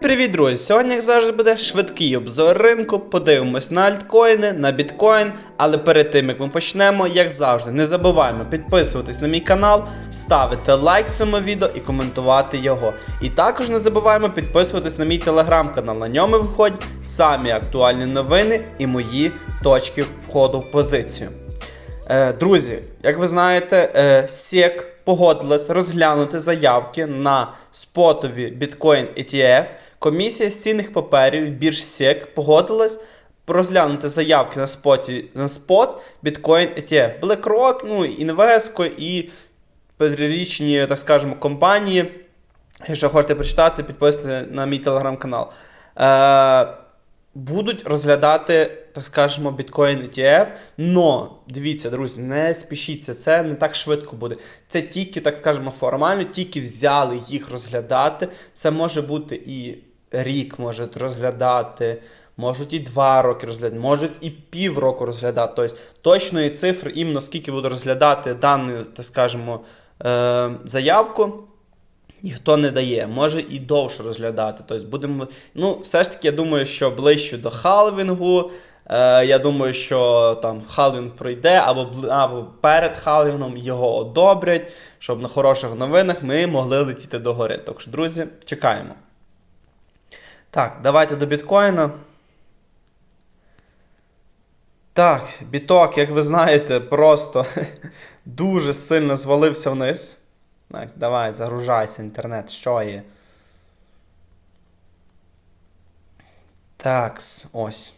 Привіт, друзі! Сьогодні, як завжди, буде швидкий обзор ринку. Подивимось на альткоїни, на біткоін. Але перед тим як ми почнемо, як завжди, не забуваємо підписуватись на мій канал, ставити лайк цьому відео і коментувати його. І також не забуваємо підписуватись на мій телеграм-канал. На ньому виходять самі актуальні новини і мої точки входу в позицію. Е, друзі, як ви знаєте, е, SEC погодилась розглянути заявки на спотові Bitcoin ETF. Комісія з цінних паперів бірж SEC погодилась розглянути заявки на споті на спот Bitcoin ETF. BlackRock, ну, Invesco і перелічні, так скажемо, компанії. Якщо хочете прочитати, підписуйтесь на мій телеграм-канал. Е, будуть розглядати, так скажемо, біткоін ETF. Но дивіться, друзі, не спішіться, це не так швидко буде. Це тільки, так скажемо, формально, тільки взяли їх розглядати. Це може бути і рік можуть розглядати. Можуть і два роки розглядати, можуть і півроку розглядати. Тобто точної цифри, іменно скільки буду розглядати дану, так скажемо, е, заявку, ніхто не дає. Може і довше розглядати. Тобто будемо. Ну, все ж таки, я думаю, що ближче до халвінгу. Е, я думаю, що там халвінг пройде, або, або перед халвінгом його одобрять, щоб на хороших новинах ми могли летіти до гори. Так що, друзі, чекаємо. Так, давайте до біткоїна. Так, біток, як ви знаєте, просто дуже сильно звалився вниз. Так, давай, загружайся, інтернет, що є. Такс, ось.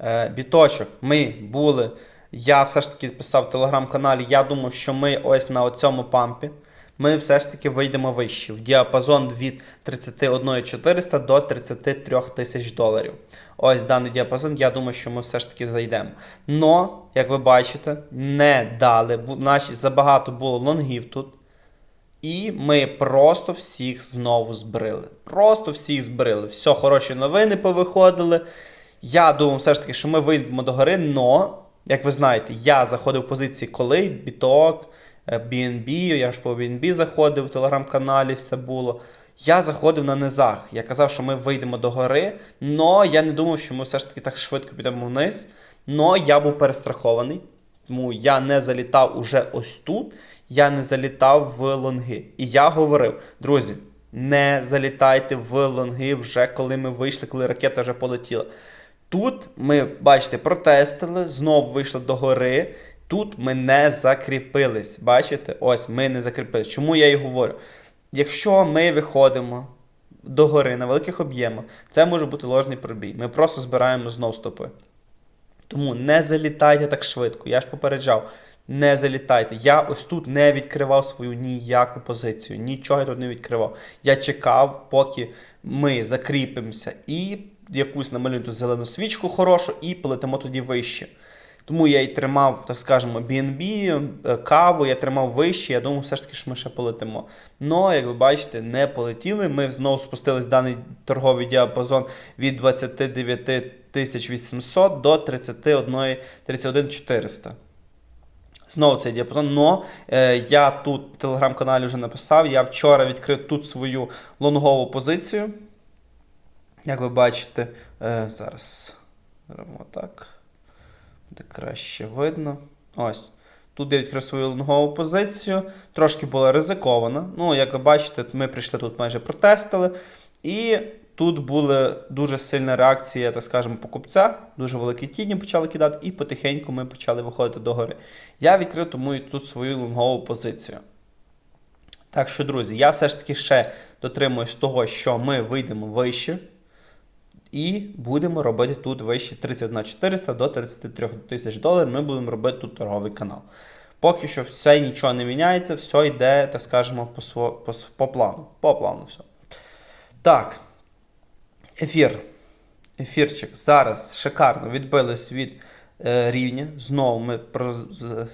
Е, біточок, ми були. Я все ж таки писав в телеграм-каналі. Я думав, що ми ось на цьому пампі. Ми все ж таки вийдемо вище в діапазон від 31 400 до 33 тисяч доларів. Ось даний діапазон, я думаю, що ми все ж таки зайдемо. Но, як ви бачите, не дали. Наші забагато було лонгів тут. І ми просто всіх знову збрили. Просто всіх збрили. Все, хороші новини повиходили. Я думав, все ж таки, що ми вийдемо до гори, но, як ви знаєте, я заходив в позиції коли, біток, е, BNB, я ж по BNB заходив в телеграм-каналі, все було. Я заходив на низах. Я казав, що ми вийдемо до гори, но я не думав, що ми все ж таки так швидко підемо вниз. Но я був перестрахований. Тому я не залітав уже ось тут, я не залітав в лонги. І я говорив, друзі, не залітайте в лонги вже коли ми вийшли, коли ракета вже полетіла. Тут ми, бачите, протестили, знову вийшли до гори. Тут ми не закріпились. Бачите? Ось ми не закріпились. Чому я і говорю? Якщо ми виходимо до гори на великих об'ємах, це може бути ложний пробій. Ми просто збираємо знов стопи. Тому не залітайте так швидко. Я ж попереджав. Не залітайте. Я ось тут не відкривав свою ніяку позицію. Нічого я тут не відкривав. Я чекав, поки ми закріпимося і якусь намалюємо зелену свічку хорошу, і полетимо тоді вище. Тому я і тримав, так скажемо, BNB, е, каву, я тримав вище, я думав, все ж таки, що ми ще полетимо. Но, як ви бачите, не полетіли. Ми знову спустились в даний торговий діапазон від 29 800 до 31 31 400. Знову цей діапазон. Но е, я тут в телеграм-каналі вже написав. Я вчора відкрив тут свою лонгову позицію. Як ви бачите, е, зараз беремо так. Буде краще видно. Ось. Тут я відкрив свою лонгову позицію. Трошки була ризикована. Ну, як ви бачите, ми прийшли тут майже протестили. І тут була дуже сильна реакція, так скажемо, покупця. Дуже великі тіні почали кидати, і потихеньку ми почали виходити до гори. Я відкрив тому і тут свою лонгову позицію. Так що, друзі, я все ж таки ще дотримуюсь того, що ми вийдемо вище. І будемо робити тут вище 31 400 до 33 тисяч доларів. Ми будемо робити тут торговий канал. Поки що все нічого не міняється, все йде, так скажемо, по, сво- по, по плану. По плану все. Так. Ефір. Ефірчик зараз шикарно відбились від е, рівня. Знову ми про- з-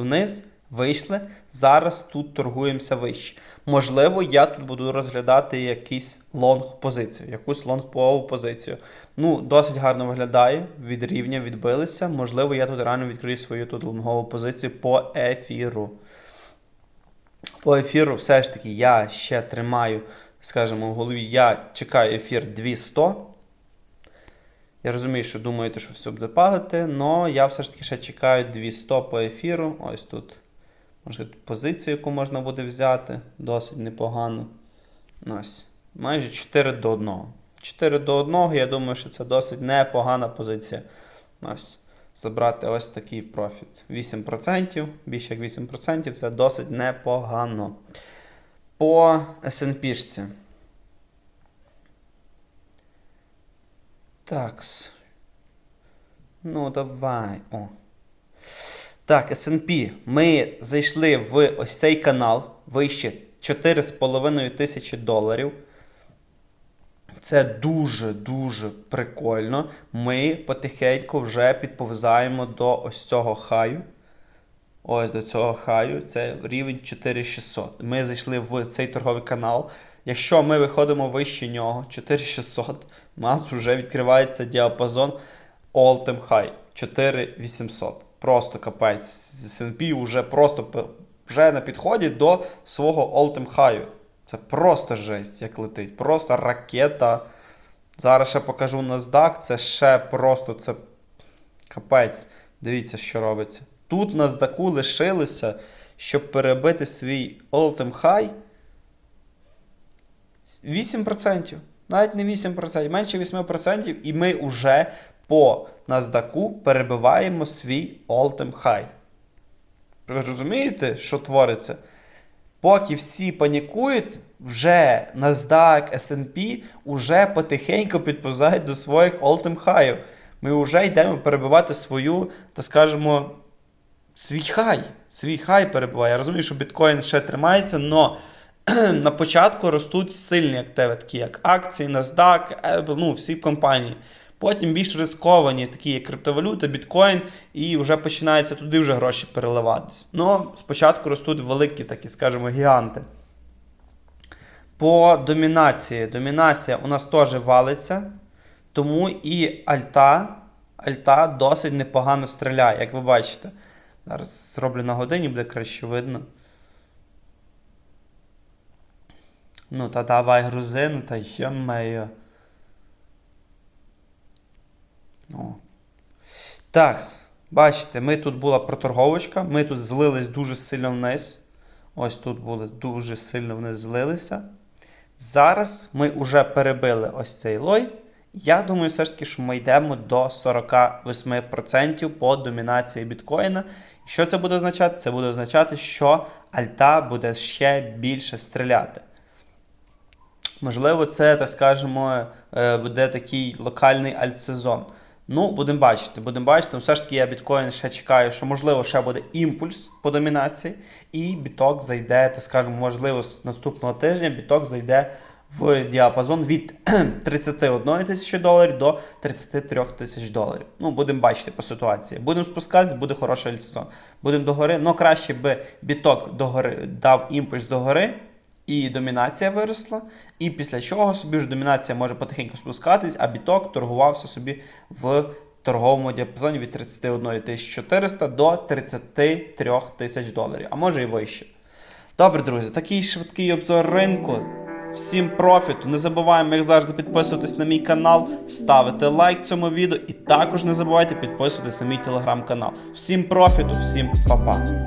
вниз, вийшли. Зараз тут торгуємося вище. Можливо, я тут буду розглядати якийсь лонг позицію, якусь лонгпову позицію. Ну, досить гарно виглядає. Від рівня відбилися. Можливо, я тут реально відкрию свою тут лонгову позицію по ефіру. По ефіру все ж таки я ще тримаю скажімо, в голові, я чекаю ефір 200. Я розумію, що думаєте, що все буде падати, але я все ж таки ще чекаю 200 по ефіру. Ось тут. Може, позицію, яку можна буде взяти, досить непогано. Ось. Майже 4 до 1. 4 до 1, я думаю, що це досить непогана позиція. Ось. Забрати ось такий профіт. 8%, більше як 8% це досить непогано. По. -шці. Такс. Ну, давай. О. Так, SP. Ми зайшли в ось цей канал вище 4,5 тисячі доларів. Це дуже-дуже прикольно. Ми потихеньку вже підповзаємо до ось цього хаю. Ось до цього хаю. Це рівень 4600. Ми зайшли в цей торговий канал. Якщо ми виходимо вище нього, 4600, у нас вже відкривається діапазон all-time high 4800. Просто капець. S&P вже просто вже на підході до свого all-time high. Це просто жесть, як летить. Просто ракета. Зараз ще покажу NASDAQ. Це ще просто це капець. Дивіться, що робиться. Тут NASDAQ лишилося, щоб перебити свій all-time high 8%. Навіть не 8%, менше 8%, і ми вже по NASDAQ перебиваємо свій all-time high. Ви розумієте, що твориться? Поки всі панікують, вже NASDAQ, S&P вже потихеньку підповзають до своїх all-time high. Ми вже йдемо перебивати свою, так скажемо, свій хай. Свій хай перебуває. Я розумію, що біткоін ще тримається, але на початку ростуть сильні активи, такі як акції, NASDAQ, ну, всі компанії. Потім більш рисковані, такі як криптовалюта, біткоін, і вже починаються туди вже гроші переливатись. Ну, спочатку ростуть великі такі, скажімо, гіганти. По домінації. Домінація у нас теж валиться, тому і альта, альта досить непогано стріляє, як ви бачите. Зараз зроблю на годині, буде краще видно. Ну, та давай грузину, та йо-моє. О. Так, бачите, ми тут була проторговочка, ми тут злились дуже сильно вниз. Ось тут були дуже сильно вниз злилися. Зараз ми вже перебили ось цей лой. Я думаю, все ж таки, що ми йдемо до 48% по домінації біткоїна. І що це буде означати? Це буде означати, що альта буде ще більше стріляти. Можливо, це, так скажемо, е, буде такий локальний альтсезон. Ну, будемо бачити, будемо бачити. Все ж таки, я біткоін ще чекаю, що можливо ще буде імпульс по домінації, і біток зайде, так скажемо, можливо, з наступного тижня біток зайде в діапазон від 31 тисячі доларів до 33 тисяч доларів. Ну, будемо бачити по ситуації. Будемо спускатися, буде хороший альтсезон. Будемо догори. Ну, краще би біток догори дав імпульс догори. І домінація виросла, і після чого собі ж домінація може потихеньку спускатись, а біток торгувався собі в торговому діапазоні від 31 400 до 33 тисяч доларів, а може і вище. Добре, друзі, такий швидкий обзор ринку. Всім профіту. Не забуваємо, як завжди, підписуватись на мій канал, ставити лайк цьому відео і також не забувайте підписуватись на мій телеграм-канал. Всім профіту, всім па-па.